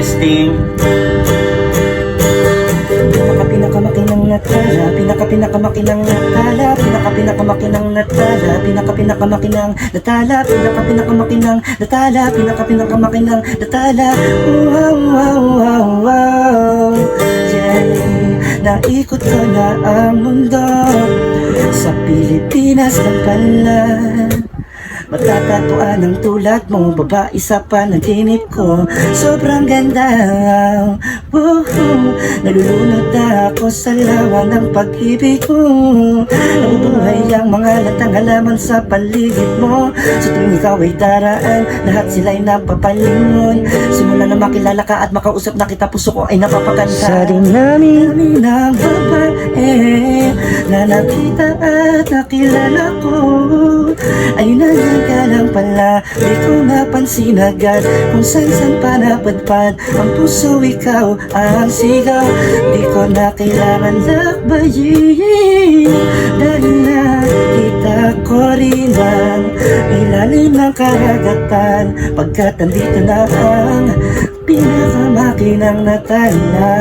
testing. Pinaka-pinakamakinang natala, pinaka-pinakamakinang natala, pinaka-pinakamakinang natala, pinaka-pinakamakinang natala, pinaka-pinakamakinang natala, pinaka-pinakamakinang natala. Wow, wow, wow, wow. Yeah. Naikot ko na ang mundo Sa Pilipinas na pala Matatatuan ang tulad mo Babae sa panaginip ko. Sobrang ganda. Woohoo. Nalulunod na ako sa lawa ng pag-ibig mo Nabubuhay ang mga latang halaman sa paligid mo. Sa tuwing ikaw ay daraan Lahat sila'y napapalingon. Simula na makilala ka at makausap na kita Puso ko ay napapaganda. Sa dinami ng babae Na nakita at nakilala ko. Ay nandiyan pala. Di ko napansin agad Kung saan pa Ang puso ikaw ang sigaw. Di ko na kailangan lakbayin. Dahil nakita ko rin ang Ilalim ng karagatan. Pagkat nandito na ang Pinakamakinang natala